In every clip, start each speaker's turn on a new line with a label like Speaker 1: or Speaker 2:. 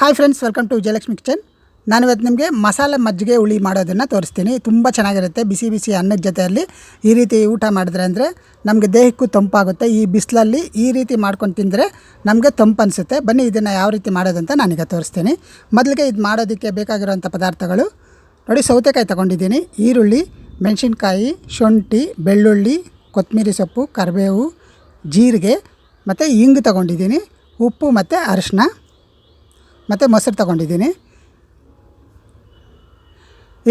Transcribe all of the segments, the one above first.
Speaker 1: Hi friends welcome to Vijayalakshmi kitchen ನಾನು ಇವತ್ತು ನಿಮಗೆ ಮಸಾಲೆ ಮಜ್ಜಿಗೆ ಹುಳಿ ಮಾಡೋದನ್ನು ತೋರಿಸ್ತೀನಿ. ತುಂಬ ಚೆನ್ನಾಗಿರುತ್ತೆ. ಬಿಸಿ ಬಿಸಿ ಅನ್ನದ ಜೊತೆಯಲ್ಲಿ ಈ ರೀತಿ ಊಟ ಮಾಡಿದ್ರೆ ಅಂದರೆ ನಮಗೆ ದೇಹಕ್ಕೂ ತಂಪಾಗುತ್ತೆ. ಈ ಬಿಸಿಲಲ್ಲಿ ಈ ರೀತಿ ಮಾಡ್ಕೊಂಡು ತಿಂದರೆ ನಮಗೆ ತಂಪು ಅನಿಸುತ್ತೆ. ಬನ್ನಿ ಇದನ್ನು ಯಾವ ರೀತಿ ಮಾಡೋದಂತ ನಾನೀಗ ತೋರಿಸ್ತೀನಿ. ಮೊದಲಿಗೆ ಇದು ಮಾಡೋದಕ್ಕೆ ಬೇಕಾಗಿರುವಂಥ ಪದಾರ್ಥಗಳು. ನೋಡಿ, ಸೌತೆಕಾಯಿ ತಗೊಂಡಿದ್ದೀನಿ. ಈರುಳ್ಳಿ, ಮೆಣಸಿನ್ಕಾಯಿ, ಶುಂಠಿ, ಬೆಳ್ಳುಳ್ಳಿ ಕೊತ್ತಂಬರಿ ಸೊಪ್ಪು, ಕರಿಬೇವು, ಜೀರಿಗೆ ಮತ್ತು ಇಂಗು ತೊಗೊಂಡಿದ್ದೀನಿ. ಉಪ್ಪು ಮತ್ತು ಅರಿಶಿನ ಮತ್ತು ಮೊಸರು ತಗೊಂಡಿದ್ದೀನಿ.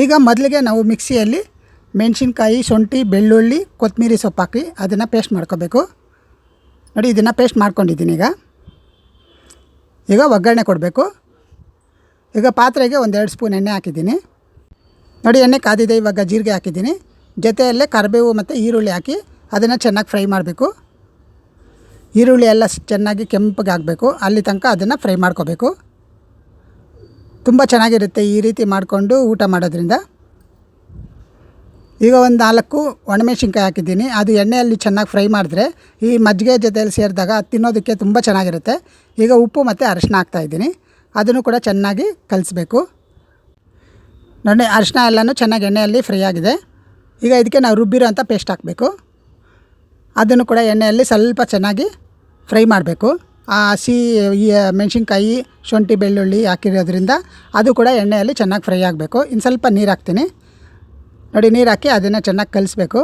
Speaker 1: ಈಗ ಮೊದಲಿಗೆ ನಾವು ಮಿಕ್ಸಿಯಲ್ಲಿ ಮೆಣಸಿನ್ಕಾಯಿ, ಶುಂಠಿ, ಬೆಳ್ಳುಳ್ಳಿ, ಕೊತ್ತಂಬರಿ ಸೊಪ್ಪು ಹಾಕಿ ಅದನ್ನು ಪೇಸ್ಟ್ ಮಾಡ್ಕೋಬೇಕು. ನೋಡಿ, ಇದನ್ನು ಪೇಸ್ಟ್ ಮಾಡ್ಕೊಂಡಿದ್ದೀನಿ ಈಗ. ಈಗ ಒಗ್ಗರಣೆ ಕೊಡಬೇಕು. ಈಗ ಪಾತ್ರೆಗೆ ಒಂದೆರಡು ಸ್ಪೂನ್ ಎಣ್ಣೆ ಹಾಕಿದ್ದೀನಿ. ನೋಡಿ, ಎಣ್ಣೆ ಕಾದಿದೆ, ಇವಾಗ ಜೀರಿಗೆ ಹಾಕಿದ್ದೀನಿ. ಜೊತೆಯಲ್ಲೇ ಕರಿಬೇವು ಮತ್ತು ಈರುಳ್ಳಿ ಹಾಕಿ ಅದನ್ನು ಚೆನ್ನಾಗಿ ಫ್ರೈ ಮಾಡಬೇಕು. ಈರುಳ್ಳಿ ಎಲ್ಲ ಚೆನ್ನಾಗಿ ಕೆಂಪಗೆ ಹಾಕಬೇಕು ಅಲ್ಲಿ ತನಕ ಅದನ್ನು ಫ್ರೈ ಮಾಡ್ಕೋಬೇಕು. ತುಂಬ ಚೆನ್ನಾಗಿರುತ್ತೆ ಈ ರೀತಿ ಮಾಡಿಕೊಂಡು ಊಟ ಮಾಡೋದ್ರಿಂದ. ಈಗ ಒಂದು ನಾಲ್ಕು ಒಣಮೆಣ್ಸಿನ್ಕಾಯಿ ಹಾಕಿದ್ದೀನಿ. ಅದು ಎಣ್ಣೆಯಲ್ಲಿ ಚೆನ್ನಾಗಿ ಫ್ರೈ ಮಾಡಿದ್ರೆ ಈ ಮಜ್ಜಿಗೆ ಜೊತೆಯಲ್ಲಿ ಸೇರಿದಾಗ ಅದು ತಿನ್ನೋದಕ್ಕೆ ತುಂಬ ಚೆನ್ನಾಗಿರುತ್ತೆ. ಈಗ ಉಪ್ಪು ಮತ್ತು ಅರಿಶಿನ ಹಾಕ್ತಾಯಿದ್ದೀನಿ ಅದನ್ನು ಕೂಡ ಚೆನ್ನಾಗಿ ಕಲಿಸ್ಬೇಕು. ನೋಡಿ ಅರಿಶಿನ ಎಲ್ಲನೂ ಚೆನ್ನಾಗಿ ಎಣ್ಣೆಯಲ್ಲಿ ಫ್ರೈ ಆಗಿದೆ. ಈಗ ಇದಕ್ಕೆ ನಾವು ರುಬ್ಬಿರೋ ಅಂಥ ಪೇಸ್ಟ್ ಹಾಕಬೇಕು. ಅದನ್ನು ಕೂಡ ಎಣ್ಣೆಯಲ್ಲಿ ಸ್ವಲ್ಪ ಚೆನ್ನಾಗಿ ಫ್ರೈ ಮಾಡಬೇಕು. ಹಸಿ, ಈ ಮೆಣಸಿನ್ಕಾಯಿ, ಶುಂಠಿ, ಬೆಳ್ಳುಳ್ಳಿ ಹಾಕಿರೋದ್ರಿಂದ ಅದು ಕೂಡ ಎಣ್ಣೆಯಲ್ಲಿ ಚೆನ್ನಾಗಿ ಫ್ರೈ ಆಗಬೇಕು. ಇನ್ನು ಸ್ವಲ್ಪ ನೀರು ಹಾಕ್ತೀನಿ. ನೋಡಿ, ನೀರು ಹಾಕಿ ಅದನ್ನು ಚೆನ್ನಾಗಿ ಕಲಿಸ್ಬೇಕು.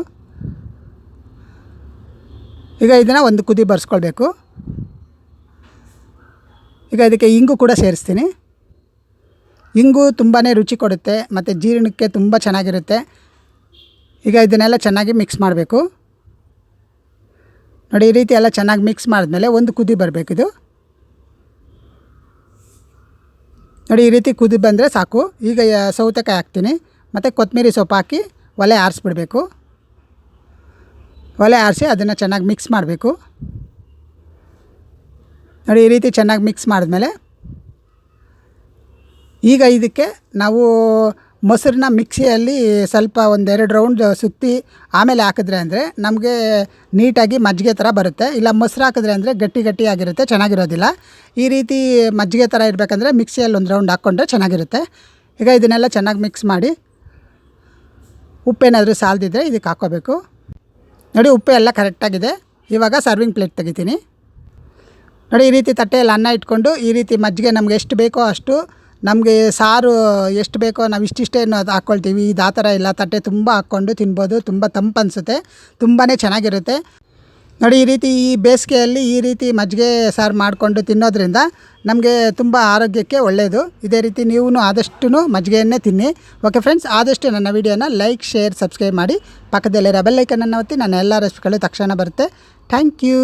Speaker 1: ಈಗ ಇದನ್ನು ಒಂದು ಕುದಿ ಬರ್ಸ್ಕೊಳ್ಬೇಕು. ಈಗ ಇದಕ್ಕೆ ಇಂಗು ಕೂಡ ಸೇರಿಸ್ತೀನಿ. ಇಂಗು ತುಂಬಾ ರುಚಿ ಕೊಡುತ್ತೆ, ಮತ್ತು ಜೀರ್ಣಕ್ಕೆ ತುಂಬ ಚೆನ್ನಾಗಿರುತ್ತೆ. ಈಗ ಇದನ್ನೆಲ್ಲ ಚೆನ್ನಾಗಿ ಮಿಕ್ಸ್ ಮಾಡಬೇಕು. ನೋಡಿ, ಈ ರೀತಿ ಎಲ್ಲ ಚೆನ್ನಾಗಿ ಮಿಕ್ಸ್ ಮಾಡಿದ್ಮೇಲೆ ಒಂದು ಕುದಿ ಬರಬೇಕು ಇದು. ನೋಡಿ, ಈ ರೀತಿ ಕುದಿ ಬಂದರೆ ಸಾಕು. ಈಗ ಸೌತೆಕಾಯಿ ಹಾಕ್ತೀನಿ. ಮತ್ತು ಕೊತ್ತಂಬರಿ ಸೊಪ್ಪು ಹಾಕಿ ಒಲೆ ಆರಿಸ್ಬಿಡ್ಬೇಕು. ಒಲೆ ಆರಿಸಿ ಅದನ್ನು ಚೆನ್ನಾಗಿ ಮಿಕ್ಸ್ ಮಾಡಬೇಕು. ನೋಡಿ, ಈ ರೀತಿ ಚೆನ್ನಾಗಿ ಮಿಕ್ಸ್ ಮಾಡಿದ್ಮೇಲೆ ಈಗ ಇದಕ್ಕೆ ನಾವು ಮೊಸರನ್ನ ಮಿಕ್ಸಿಯಲ್ಲಿ ಸ್ವಲ್ಪ ಒಂದೆರಡು ರೌಂಡ್ ಸುತ್ತಿ ಆಮೇಲೆ ಹಾಕಿದ್ರೆ ಅಂದರೆ ನಮಗೆ ನೀಟಾಗಿ ಮಜ್ಜಿಗೆ ಥರ ಬರುತ್ತೆ. ಇಲ್ಲ ಮೊಸರು ಹಾಕಿದ್ರೆ ಅಂದರೆ ಗಟ್ಟಿ ಗಟ್ಟಿಯಾಗಿರುತ್ತೆ, ಚೆನ್ನಾಗಿರೋದಿಲ್ಲ. ಈ ರೀತಿ ಮಜ್ಜಿಗೆ ಥರ ಇರಬೇಕಂದ್ರೆ ಮಿಕ್ಸಿಯಲ್ಲಿ ಒಂದು ರೌಂಡ್ ಹಾಕ್ಕೊಂಡ್ರೆ ಚೆನ್ನಾಗಿರುತ್ತೆ. ಈಗ ಇದನ್ನೆಲ್ಲ ಚೆನ್ನಾಗಿ ಮಿಕ್ಸ್ ಮಾಡಿ ಉಪ್ಪೇನಾದರೂ ಸಾಲದಿದ್ದರೆ ಇದಕ್ಕೆ ಹಾಕ್ಕೋಬೇಕು ನೋಡಿ ಉಪ್ಪು ಎಲ್ಲ ಕರೆಕ್ಟಾಗಿದೆ ಇವಾಗ ಸರ್ವಿಂಗ್ ಪ್ಲೇಟ್ ತೆಗಿತೀನಿ. ನೋಡಿ ಈ ರೀತಿ ತಟ್ಟೆಯಲ್ಲಿ ಅನ್ನ ಇಟ್ಕೊಂಡು ಈ ರೀತಿ ಮಜ್ಜಿಗೆ ನಮ್ಗೆ ಎಷ್ಟು ಬೇಕೋ ಅಷ್ಟು ನಮಗೆ ಸಾರು ಎಷ್ಟು ಬೇಕೋ ನಾವು ಇಷ್ಟಿಷ್ಟೇ ಅದು ಹಾಕ್ಕೊಳ್ತೀವಿ ಇದು ಆ ಥರ ಇಲ್ಲ. ತಟ್ಟೆ ತುಂಬ ಹಾಕ್ಕೊಂಡು ತಿನ್ಬೋದು. ತುಂಬ ತಂಪು ಅನಿಸುತ್ತೆ. ತುಂಬಾ ಚೆನ್ನಾಗಿರುತ್ತೆ. ನೋಡಿ, ಈ ರೀತಿ ಈ ಬೇಸಿಗೆಯಲ್ಲಿ ಈ ರೀತಿ ಮಜ್ಜಿಗೆ ಸಾರು ಮಾಡಿಕೊಂಡು ತಿನ್ನೋದ್ರಿಂದ ನಮಗೆ ತುಂಬ ಆರೋಗ್ಯಕ್ಕೆ ಒಳ್ಳೆಯದು ಇದೇ ರೀತಿ ನೀವು ಆದಷ್ಟು ಮಜ್ಜಿಗೆಯನ್ನೇ ತಿನ್ನಿ. ಓಕೆ ಫ್ರೆಂಡ್ಸ್ ಆದಷ್ಟು ನನ್ನ ವಿಡಿಯೋನ ಲೈಕ್, ಶೇರ್, ಸಬ್ಸ್ಕ್ರೈಬ್ ಮಾಡಿ. ಪಕ್ಕದಲ್ಲಿರೋ ಬೆಲ್ಲೈಕನನ್ನು ಒತ್ತಿ. ನನ್ನ ಎಲ್ಲ ರೆಸಿಪಿಗಳು ತಕ್ಷಣ ಬರುತ್ತೆ. Thank you